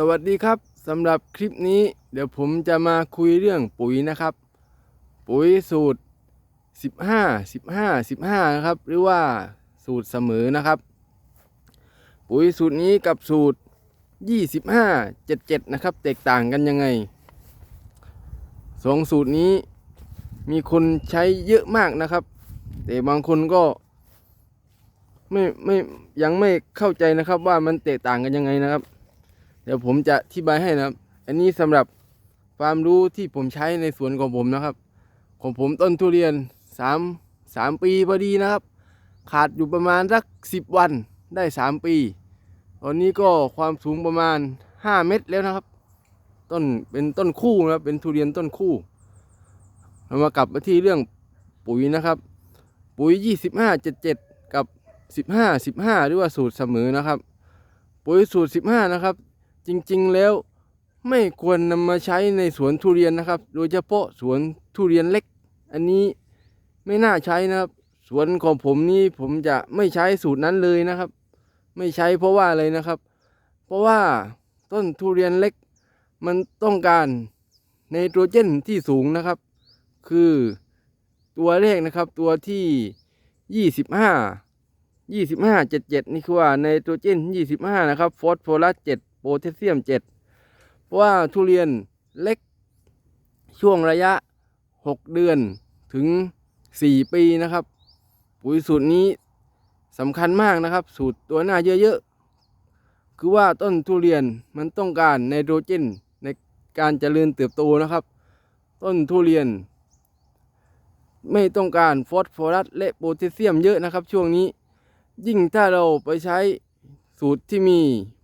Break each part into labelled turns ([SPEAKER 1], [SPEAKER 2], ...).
[SPEAKER 1] สวัสดีครับสำหรับคลิปนี้ เดี๋ยวผมจะมาคุยเรื่องปุ๋ยนะครับ ปุ๋ยสูตร 15 15 15นะครับ หรือว่าสูตรเสมอนะครับ ปุ๋ยสูตรนี้กับสูตร 25 77 นะครับ แตกต่างกันยังไงสองสูตรนี้มีคนใช้เยอะมากนะครับ แต่บางคนก็ไม่ไม่ยังไม่เข้าใจนะครับว่ามันแตกต่างกันยังไงนะครับ เดี๋ยวผมจะอธิบายให้นะครับ อันนี้สำหรับความรู้ที่ผมใช้ในสวนของผมนะครับ ของผมต้นทุเรียนสามสามปีพอดีนะครับ ขาดอยู่ประมาณสักสิบวันได้สามปี ตอนนี้ก็ความสูงประมาณห้าเมตรแล้วนะครับ ต้นเป็นต้นคู่นะครับ เป็นทุเรียนต้นคู่เรามากลับมาที่เรื่องปุ๋ยนะครับ ปุ๋ยยี่สิบห้าเจ็ดเจ็ดกับสิบห้าสิบห้าหรือว่าสูตรเสมอนะครับ ปุ๋ยสูตรสิบห้านะครับ จริงๆแล้วไม่ควรนำมาใช้ในสวนทุเรียนนะครับ โดยเฉพาะสวนทุเรียนเล็ก อันนี้ไม่น่าใช้นะครับ สวนของผมนี่ผมจะไม่ใช้สูตรนั้นเลยนะครับ ไม่ใช้เพราะว่าอะไรนะครับ เพราะว่าต้นทุเรียนเล็ก มันต้องการไนโตรเจนที่สูงนะครับ คือตัวเลขนะครับตัวที่ยี่สิบห้ายี่สิบห้าเจ็ดเจ็ดนี่คือว่าไนโตรเจนยี่สิบห้านะครับ ฟอสฟอรัสเจ็ด พแทสเซียมเจ็ดเพราะว่าทุเรียนเล็กช่วงระยะหกเดือนถึงสี่ปีนะครับ ปุ๋ยสูตรนี้สำคัญมากนะครับ สูตรตัวหน้าเยอะๆ คือว่าต้นทุเรียนมันต้องการไนโตรเจนในการเจริญเติบโตนะครับ ต้นทุเรียน ไม่ต้องการฟอสฟอรัสและโพแทสเซียมเยอะนะครับ ช่วงนี้ยิ่งถ้าเราไปใช้สูตรที่มี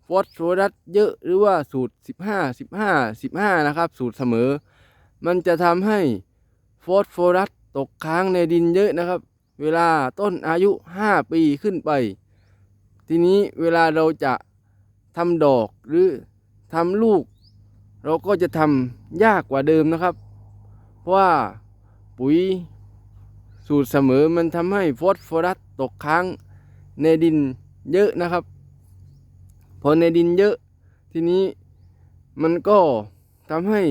[SPEAKER 1] ฟอสโฟรัสเยอะหรือว่าสูตร 15 15 15 นะครับ สูตรเสมอ มันจะทำให้ฟอสโฟรัสตกค้างในดินเยอะนะครับ เวลาต้นอายุ 5 ปีขึ้นไป ทีนี้เวลาเราจะทำดอกหรือทำลูก เราก็จะทำยากกว่าเดิมนะครับ เพราะว่าปุ๋ยสูตรเสมอมันทำให้ฟอสโฟรัสตกค้างในดินเยอะนะครับ พอในดินเยอะ ทีนี้มันก็ทำให้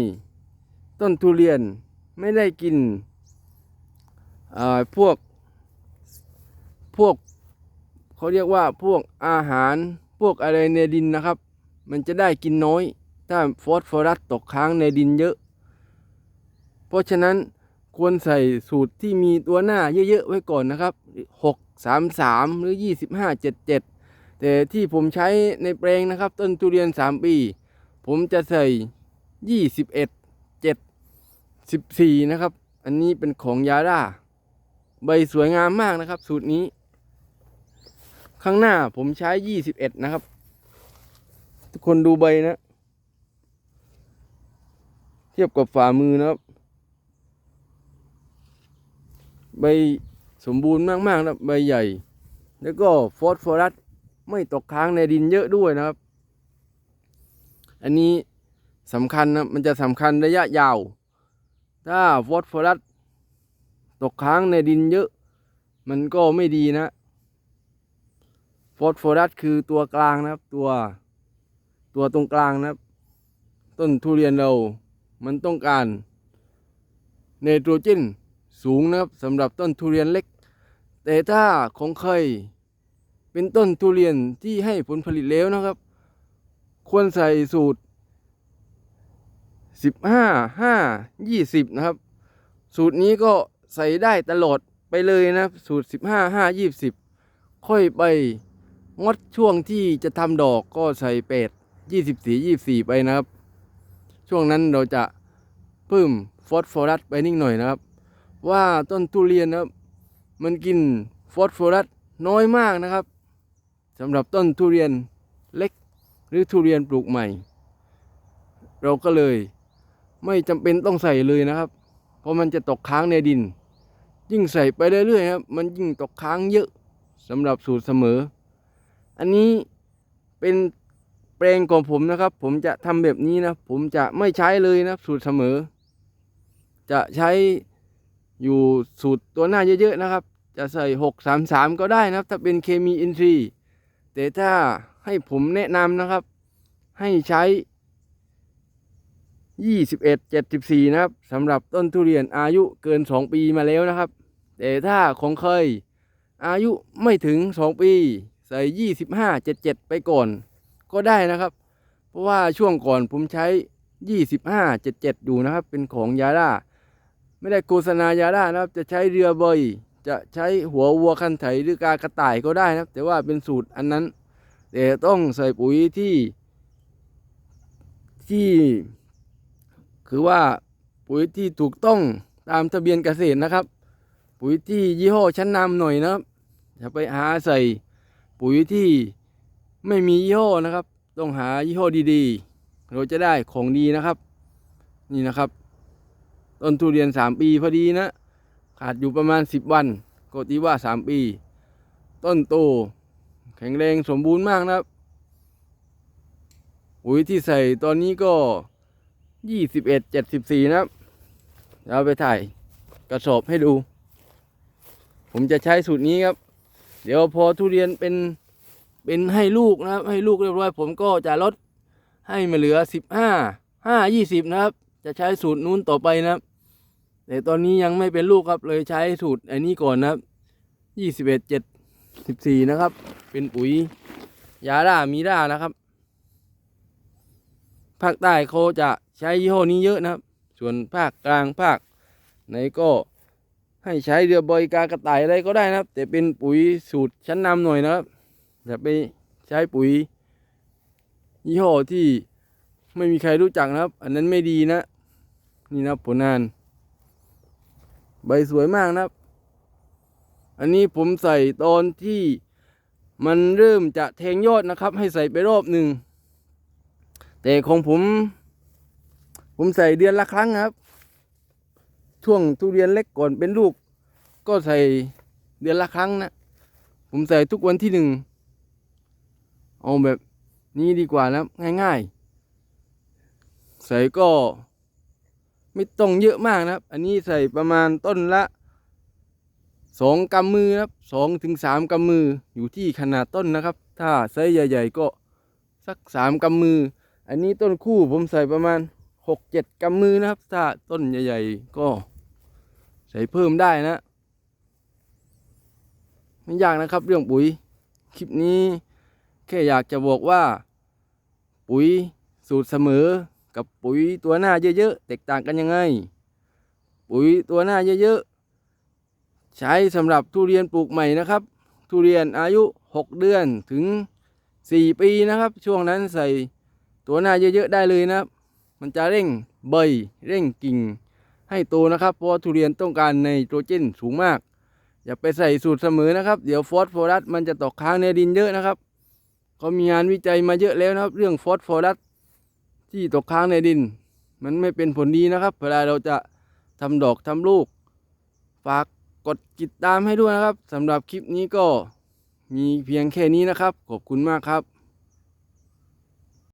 [SPEAKER 1] ต้นทุเรียนไม่ได้กินพวกพวกเขาเรียกว่าพวกอาหารพวกอะไรในดินนะครับ มันจะได้กินน้อย ถ้าฟอสฟอรัสตกค้างในดินเยอะ เพราะฉะนั้นควรใส่สูตรที่มีตัวหน้าเยอะๆไว้ก่อนนะครับ 6 3 3 หรือ 25 77 แต่ที่ผมใช้ในแปลงนะครับ ต้นทุเรียน 3 ปี ผมจะใส่ 21 7 14 นะครับ อันนี้เป็นของยาร่า ใบสวยงามมากนะครับ สูตรนี้ ข้างหน้าผมใช้ 21 นะครับ ทุกคนดูใบนะ เทียบกับฝ่ามือนะครับ ใบสมบูรณ์มากๆนะใบใหญ่ แล้วก็ฟอสฟอรัส ไม่ตกค้างในดินเยอะด้วยนะครับ อันนี้สำคัญนะมันจะสำคัญระยะยาว ถ้าฟอสฟอรัสตกค้างในดินเยอะ มันก็ไม่ดีนะฟอสฟอรัสคือตัวกลางนะครับ ตัวตัวตรงกลางนะครับ ต้นทุเรียนเรา มันต้องการไนโตรเจนสูงนะครับสำหรับต้นทุเรียนเล็ก แต่ถ้าของใคร เป็นต้นทุเรียนที่ให้ผลผลิตแล้วนะครับ ควรใส่สูตร 15 5 20 นะครับ สูตรนี้ก็ใส่ได้ตลอดไปเลยนะครับสูตร 15 5 20 ค่อยไปงดช่วงที่จะทำดอกก็ใส่8 24 24 ไปนะครับ ช่วงนั้นเราจะเพิ่มฟอสฟอรัสไปนิดหน่อยนะครับ ว่าต้นทุเรียนนะครับ มันกินฟอสฟอรัสน้อยมากนะครับ สำหรับต้นทุเรียนเล็กหรือทุเรียนปลูกใหม่ เราก็เลยไม่จำเป็นต้องใส่เลยนะครับ เพราะมันจะตกค้างในดิน ยิ่งใส่ไปเรื่อยๆครับมันยิ่งตกค้างเยอะสำหรับสูตรเสมอ อันนี้เป็นแปลงของผมนะครับ ผมจะทำแบบนี้นะ ผมจะไม่ใช้เลยนะสูตรเสมอ จะใช้อยู่สูตรตัวหน้าเยอะๆนะครับ จะใส่ 633 ก็ได้นะครับ ถ้าเป็นเคมีอินทรีย์ แต่ถ้าให้ผมแนะนำนะครับ ให้ใช้ยี่สิบเอ็ดเจ็ดสิบสี่นะครับสำหรับต้นทุเรียนอายุเกินสองปีมาแล้วนะครับ แต่ถ้าของเคยอายุไม่ถึงสองปี ใส่ยี่สิบห้าเจ็ดเจ็ดไปก่อน ก็ได้นะครับ เพราะว่าช่วงก่อนผมใช้ยี่สิบห้าเจ็ดเจ็ดดูนะครับ เป็นของยาดาไม่ได้โฆษณายาดานะครับ จะใช้เรือเบย จะใช้หัววัวคันไถหรือกากระต่ายก็ได้นะครับ แต่ว่าเป็นสูตรอันนั้น แต่ต้องใส่ปุ๋ยที่ที่ คือว่าปุ๋ยที่ถูกต้องตามทะเบียนเกษตรนะครับ ปุ๋ยที่ยี่ห้อชั้นนำหน่อยนะครับอย่าไปหาใส่ปุ๋ยที่ไม่มียี่ห้อนะครับ ต้องหายี่ห้อดีๆ เราจะได้ของดีนะครับ นี่นะครับ ต้นทุเรียนสามปีพอดีนะ ขาดอยู่ประมาณสิบวันก็ตีว่าสามปี ต้นโต แข็งแรงสมบูรณ์มากนะครับปุ๋ยที่ใส่ตอนนี้ก็ยี่สิบเอ็ดเจ็ดสิบสี่นะครับเดี๋ยวเอาไปถ่ายกระสอบให้ดู ผมจะใช้สูตรนี้ครับ เดี๋ยวพอทุเรียนเป็นเป็นให้ลูกนะครับ ให้ลูกเรียบร้อย ผมก็จะลดให้มาเหลือสิบห้าห้ายี่สิบนะครับ จะใช้สูตรนู้นต่อไปนะครับ แต่ตอนนี้ยังไม่เป็นลูกครับ เลยใช้สูตรไอ้นี้ก่อนนะครับยี่สิบเอ็ดเจ็ดสิบสี่นะครับ เป็นปุ๋ยยาด่ามีด่านะครับภาคใต้เขาจะใช้ยี่ห้อนี้เยอะนะครับ ส่วนภาคกลางภาคไหนก็ให้ใช้เรือบอยกากระต่ายอะไรก็ได้นะครับ แต่เป็นปุ๋ยสูตรชั้นนำหน่อยนะครับอย่าไปใช้ปุ๋ย ยี่ห้อที่ไม่มีใครรู้จักนะครับ อันนั้นไม่ดีนะ นี่นะผลงาน ใบสวยมากนะครับ อันนี้ผมใส่ตอนที่มันเริ่มจะแทงยอดนะครับ ให้ใส่ไปรอบหนึ่ง แต่ของผม ผมใส่เดือนละครั้งครับ ช่วงทุเรียนเล็กก่อนเป็นลูก ก็ใส่เดือนละครั้งนะ ผมใส่ทุกวันที่หนึ่ง เอาแบบนี้ดีกว่านะง่ายๆ ใส่ก็ ไม่ต้องเยอะมากนะครับ อันนี้ใส่ประมาณต้นละสองกำมือนะครับสองถึงสามกำมืออยู่ที่ขนาดต้นนะครับ ถ้าไซส์ใหญ่ ๆ ก็สักสามกำมือ อันนี้ต้นคู่ผมใส่ประมาณหกเจ็ดกำมือนะครับ ถ้าต้นใหญ่ ๆ ก็ใส่เพิ่มได้นะไม่ยากนะครับเรื่องปุ๋ย คลิปนี้แค่อยากจะบอกว่า ปุ๋ยสูตรเสมอ กับปุ๋ยตัวหน้าเยอะๆแตกต่างกันยังไง ปุ๋ยตัวหน้าเยอะๆใช้สำหรับทุเรียนปลูกใหม่นะครับ ทุเรียนอายุ 6 เดือนถึง 4 ปีนะครับ ช่วงนั้นใส่ตัวหน้าเยอะๆได้เลยนะครับ มันจะเร่งใบเร่งกิ่งให้โตนะครับเพราะทุเรียนต้องการไนโตรเจนสูงมาก อย่าไปใส่สูตรเสมอนะครับ เดี๋ยวฟอสฟอรัสมันจะตกค้างในดินเยอะนะครับเขามีงานวิจัยมาเยอะแล้วนะครับ เรื่องฟอสฟอรัส ที่ตกค้างในดิน มันไม่เป็นผลดีนะครับ เวลาเราจะทำดอกทำลูก ฝากกดติดตามให้ด้วยนะครับสำหรับคลิปนี้ก็มีเพียงแค่นี้นะครับ ขอบคุณมากครับ